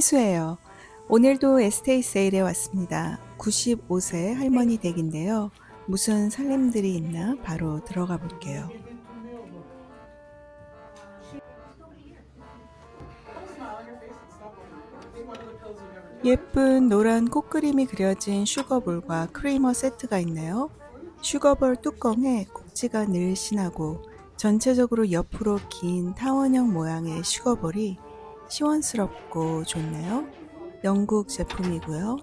희수예요. 오늘도 에스테이 세일에 왔습니다. 95세 할머니 댁인데요. 무슨 살림들이 있나 바로 들어가 볼게요. 예쁜 노란 꽃그림이 그려진 슈거볼과 크리머 세트가 있네요. 슈거볼 뚜껑에 꼭지가 늘씬하고 전체적으로 옆으로 긴 타원형 모양의 슈거볼이 시원스럽고 좋네요. 영국 제품이고요.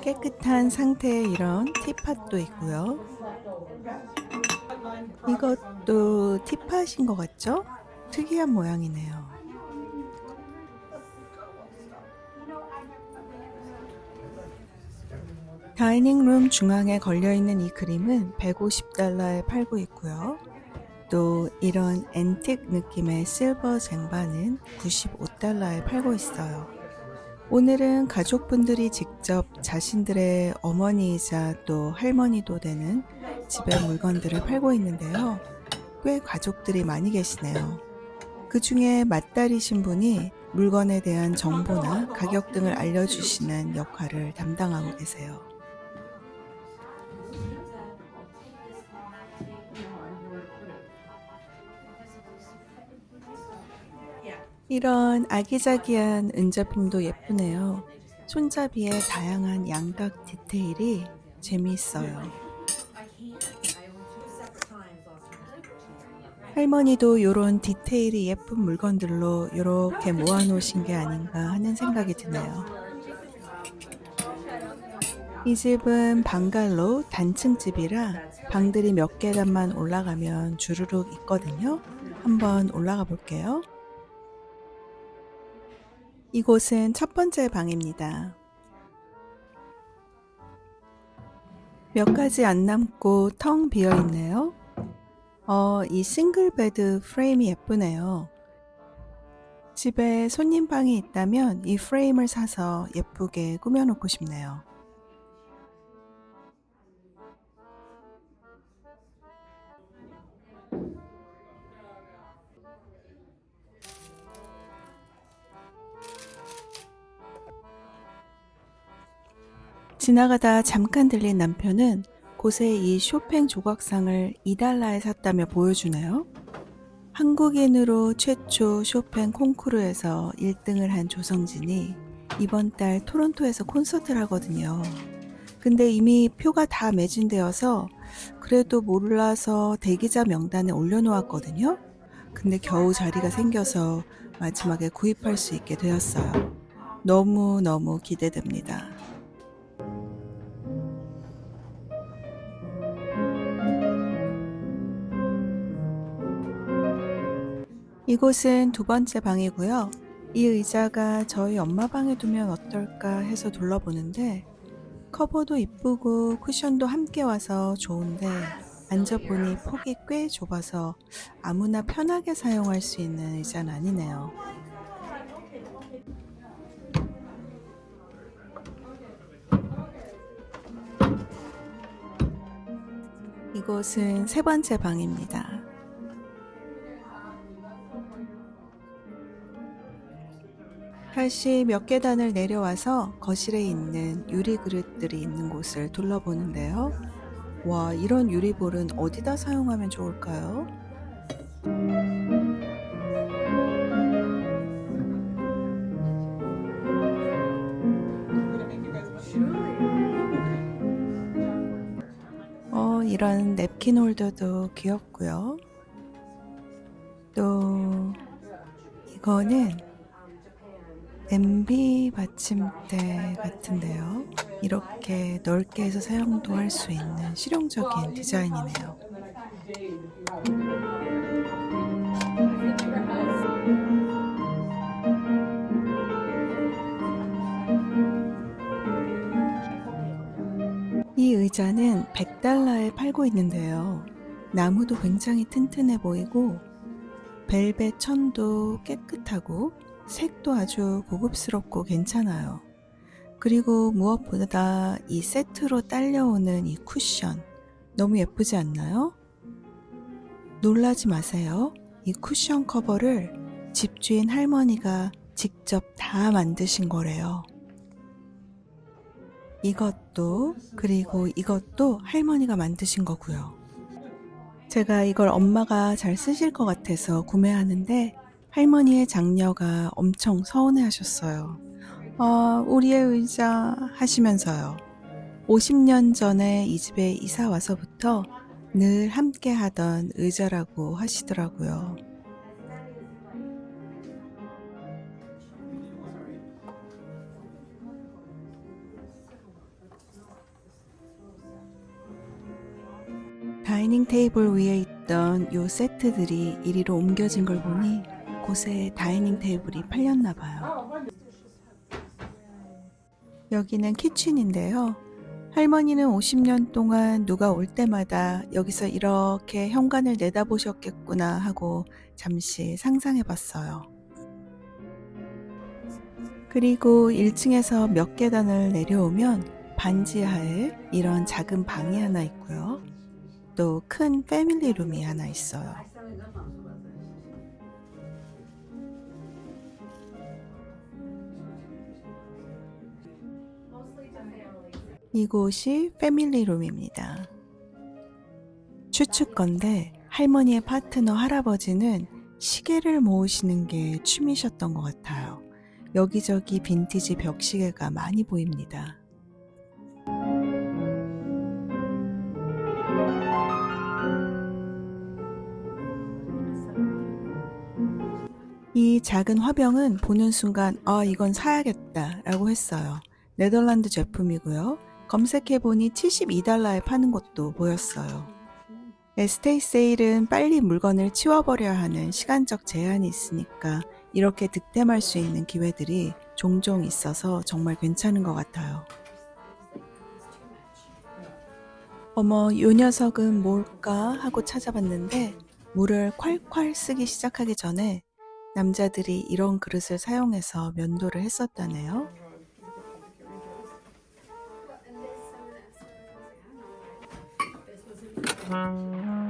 깨끗한 상태의 이런 티팟도 있고요. 이것도 티팟인 것 같죠? 특이한 모양이네요. 다이닝룸 중앙에 걸려있는 이 그림은 150달러에 팔고 있고요. 또 이런 앤틱 느낌의 실버 쟁반은 95달러에 팔고 있어요. 오늘은 가족분들이 직접 자신들의 어머니이자 또 할머니도 되는 집의 물건들을 팔고 있는데요. 꽤 가족들이 많이 계시네요. 그 중에 맏딸이신 분이 물건에 대한 정보나 가격 등을 알려주시는 역할을 담당하고 계세요. 이런 아기자기한 은제품도 예쁘네요. 손잡이의 다양한 양각 디테일이 재미있어요. 할머니도 이런 디테일이 예쁜 물건들로 이렇게 모아놓으신 게 아닌가 하는 생각이 드네요. 이 집은 방갈로 단층 집이라 방들이 몇 계단만 올라가면 주르륵 있거든요. 한번 올라가 볼게요. 이곳은 첫 번째 방입니다. 몇 가지 안 남고 텅 비어 있네요. 어, 이 싱글 베드 프레임이 예쁘네요. 집에 손님 방이 있다면 이 프레임을 사서 예쁘게 꾸며놓고 싶네요. 지나가다 잠깐 들린 남편은 곳에 이 쇼팽 조각상을 2달러에 샀다며 보여주네요. 한국인으로 최초 쇼팽 콩쿠르에서 1등을 한 조성진이 이번 달 토론토에서 콘서트를 하거든요. 근데 이미 표가 다 매진되어서 그래도 몰라서 대기자 명단에 올려놓았거든요. 근데 겨우 자리가 생겨서 마지막에 구입할 수 있게 되었어요. 너무너무 기대됩니다. 이곳은 두 번째 방이고요. 이 의자가 저희 엄마 방에 두면 어떨까 해서 둘러보는데 커버도 이쁘고 쿠션도 함께 와서 좋은데 앉아보니 폭이 꽤 좁아서 아무나 편하게 사용할 수 있는 의자는 아니네요. 이곳은 세 번째 방입니다. 다시 몇 계단을 내려와서 거실에 있는 유리 그릇들이 있는 곳을 둘러보는데요. 와, 이런 유리볼은 어디다 사용하면 좋을까요? 어, 이런 냅킨 홀더도 귀엽고요. 또 이거는 냄비 받침대 같은데요. 이렇게 넓게 해서 사용도 할 수 있는 실용적인 디자인이네요. 이 의자는 100달러에 팔고 있는데요. 나무도 굉장히 튼튼해 보이고 벨벳 천도 깨끗하고 색도 아주 고급스럽고 괜찮아요. 그리고 무엇보다 이 세트로 딸려오는 이 쿠션. 너무 예쁘지 않나요? 놀라지 마세요. 이 쿠션 커버를 집주인 할머니가 직접 다 만드신 거래요. 이것도, 그리고 이것도 할머니가 만드신 거고요. 제가 이걸 엄마가 잘 쓰실 것 같아서 구매하는데 할머니의 장녀가 엄청 서운해 하셨어요. 아, 우리의 의자 하시면서요. 50년 전에 이 집에 이사 와서부터 늘 함께 하던 의자라고 하시더라고요. 다이닝 테이블 위에 있던 요 세트들이 이리로 옮겨진 걸 보니 곳에 다이닝 테이블이 팔렸나 봐요. 여기는 키친인데요. 할머니는 50년 동안 누가 올 때마다 여기서 이렇게 현관을 내다보셨겠구나 하고 잠시 상상해 봤어요. 그리고 1층에서 몇 계단을 내려오면 반지하에 이런 작은 방이 하나 있고요. 또 큰 패밀리 룸이 하나 있어요. 이곳이 패밀리 룸입니다. 추측건데 할머니의 파트너 할아버지는 시계를 모으시는 게 취미셨던 것 같아요. 여기저기 빈티지 벽시계가 많이 보입니다. 이 작은 화병은 보는 순간 아 이건 사야겠다 라고 했어요. 네덜란드 제품이고요. 검색해보니 72달러에 파는 곳도 보였어요. 에스테이 세일은 빨리 물건을 치워버려야 하는 시간적 제한이 있으니까 이렇게 득템할 수 있는 기회들이 종종 있어서 정말 괜찮은 것 같아요. 어머, 요 녀석은 뭘까 하고 찾아봤는데 물을 콸콸 쓰기 시작하기 전에 남자들이 이런 그릇을 사용해서 면도를 했었다네요. Mm-hmm.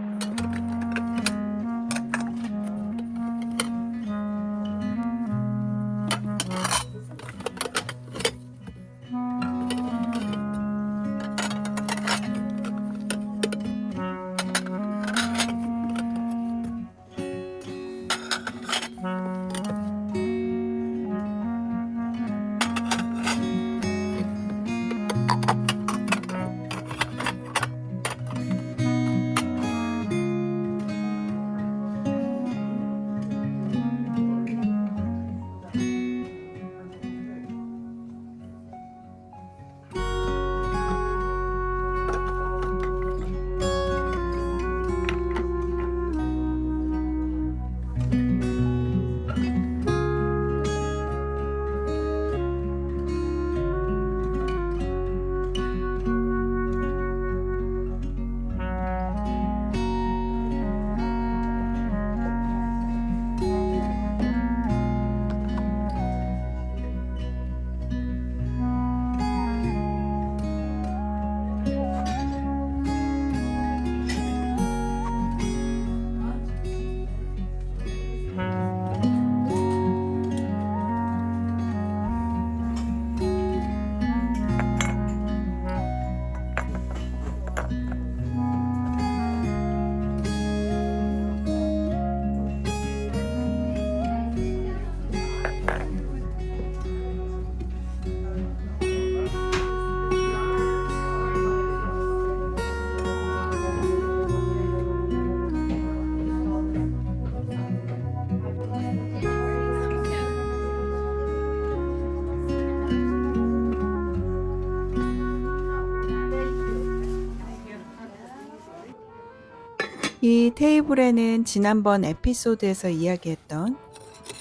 이 테이블에는 지난번 에피소드에서 이야기했던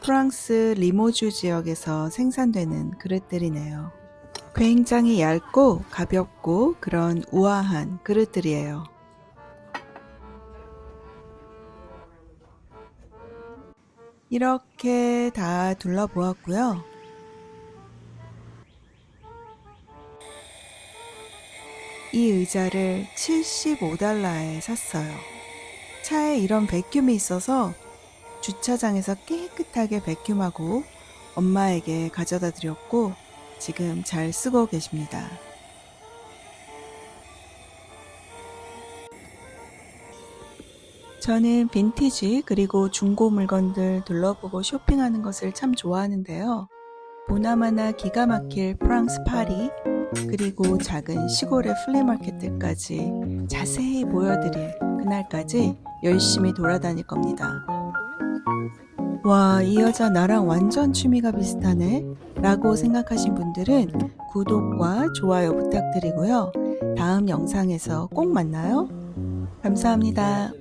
프랑스 리모주 지역에서 생산되는 그릇들이네요. 굉장히 얇고 가볍고 그런 우아한 그릇들이에요. 이렇게 다 둘러보았고요. 이 의자를 75달러에 샀어요. 차에 이런 백큐이 있어서 주차장에서 깨끗하게 백큐하고 엄마에게 가져다 드렸고 지금 잘 쓰고 계십니다. 저는 빈티지 그리고 중고 물건들 둘러보고 쇼핑하는 것을 참 좋아하는데요. 보나마나 기가 막힐 프랑스 파리 그리고 작은 시골의 플리마켓들까지 자세히 보여드릴 그날까지 열심히 돌아다닐 겁니다. 와, 이 여자 나랑 완전 취미가 비슷하네 라고 생각하신 분들은 구독과 좋아요 부탁드리고요. 다음 영상에서 꼭 만나요. 감사합니다.